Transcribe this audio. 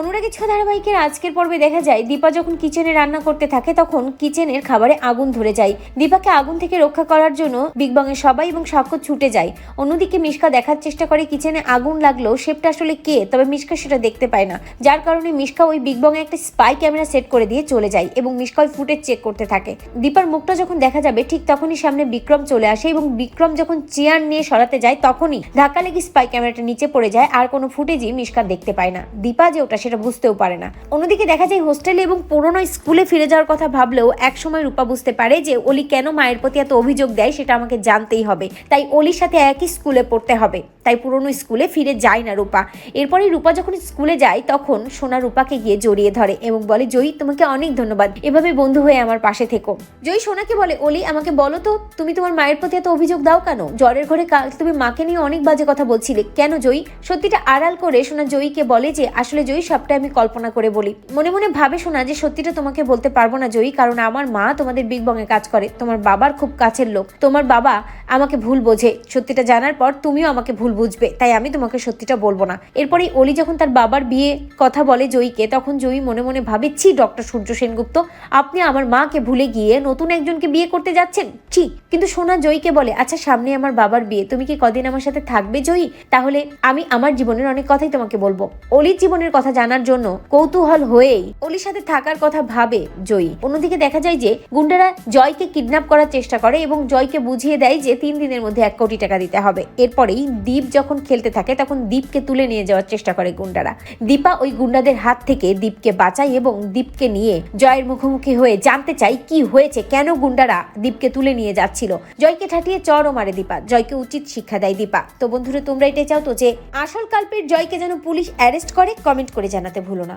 অনুরাগী ছ ধারাবাহিকের আজকের পর্বে দেখা যায়, দীপা যখন কিচেনে রান্না করতে থাকে তখন কিচেনের খাবারে আগুন ধরে যায়। দীপাকে আগুন থেকে রক্ষা করার জন্য বিগ এর সবাই এবং সাক্ষর ছুটে যায়। অন্যদিকে মিশকা দেখার চেষ্টা করে কিচেনে আগুন লাগল শেপটা আসলে কে, তবে মিশকা সেটা দেখতে পায় না। যার কারণে মিশকা ওই বিগ এ একটা স্পাই ক্যামেরা সেট করে দিয়ে চলে যায় এবং মিশকা ওই ফুটেজ চেক করতে থাকে। দীপার মুখটা যখন দেখা যাবে, ঠিক তখনই সামনে বিক্রম চলে আসে এবং বিক্রম যখন চেয়ার নিয়ে সরাতে যায়, তখনই ধাক্কা লেগে স্পাই ক্যামেরাটা নিচে পড়ে যায়, আর কোনো ফুটেজই মিশকা দেখতে পায় না। দীপা যে ওটা সেটা বুঝতেও পারে না। অন্যদিকে দেখা যায় হোস্টেলে এবং পুরনো স্কুলে ফিরে যাওয়ার কথা ভাবলেও একসময় রূপা বুঝতে পারে যে অলি কেন মায়ের প্রতি এত অভিযোগ দেয় সেটা আমাকে জানতেই হবে। তাই অলির সাথে একই স্কুলে পড়তে হবে। তাই পুরনো স্কুলে ফিরে যায় না রূপা। এরপরে রূপা যখন স্কুলে যায় তখন সোনা রূপাকে গিয়ে জড়িয়ে ধরে এবং বলে, জয়ী, তোমাকে অনেক ধন্যবাদ। এভাবে বন্ধু হয়ে আমার পাশে থেকো। জয়ী সোনাকে বলে, অলি, আমাকে বলো তো, তুমি তোমার মায়ের প্রতি এত অভিযোগ দাও কেন? জ্বরের ঘরে কাল তুমি মাকে নিয়ে অনেক বাজে কথা বলছিলে। কেন জয়ী? সত্যিটা আড়াল করে সোনা জয়ীকে বলে যে, আসলে জয়ী সবটা আমি কল্পনা করে বলি। মনে মনে ভাবে শোনা যে সত্যিটা তোমাকে বলতে পারব না জয়ী, কারণ আমার মা তোমাদের বিগ বং এ কাজ করে। তোমার বাবার খুব কাছের লোক। তোমার বাবা আমাকে ভুল বোঝে। সত্যিটা জানার পর তুমিও আমাকে ভুল বুঝবে। তাই আমি তোমাকে সত্যিটা বলব না। এরপরে অলি যখন তার বাবার বিয়ে কথা বলে জয়ীকে, তখন জয়ী মনে মনে ভাবে, ছি, ডক্টর সূর্য সেনগুপ্ত, আপনি আমার মাকে ভুলে গিয়ে নতুন একজনকে বিয়ে করতে যাচ্ছেন? ছি কিন্তু সোনা জয়ীকে বলে আচ্ছা সামনে আমার বাবার বিয়ে, তুমি কি কদিন আমার সাথে থাকবে জয়ী? তাহলে আমি আমার জীবনের অনেক কথাই তোমাকে বলব। অলির জীবনের কথা জানার জন্য কৌতূহল হয়েই অলির সাথে থাকার কথা ভাবে জয়ী। অন্যদিকে দেখা যায় যে, গুন্ডারা জয়কে কিডন্যাপ করার চেষ্টা করে এবং জয়কে বুঝিয়ে দেয় যে, তিন দিনের মধ্যে এক কোটি টাকা দিতে হবে। এরপরেই দীপ যখন খেলতে থাকে, তখন দীপকে তুলে নিয়ে যাওয়ার চেষ্টা করে গুন্ডারা। দীপা ওই গুন্ডাদের হাত থেকে দীপকে বাঁচায় এবং দীপকে নিয়ে জয়ের মুখোমুখি হয়ে জানতে চাই কি হয়েছে, কেন গুন্ডারা দীপকে তুলে নিয়ে যাচ্ছিল। জয়কে ঠাটিয়ে চরও মারে দীপা। জয়কে উচিত শিক্ষা দেয় দীপা। তো বন্ধুরা, তোমরা এটা চাও তো যে, আসল কাল্পের জয়কে যেন পুলিশ অ্যারেস্ট করে, কমেন্ট করে জানাতে ভুলো না।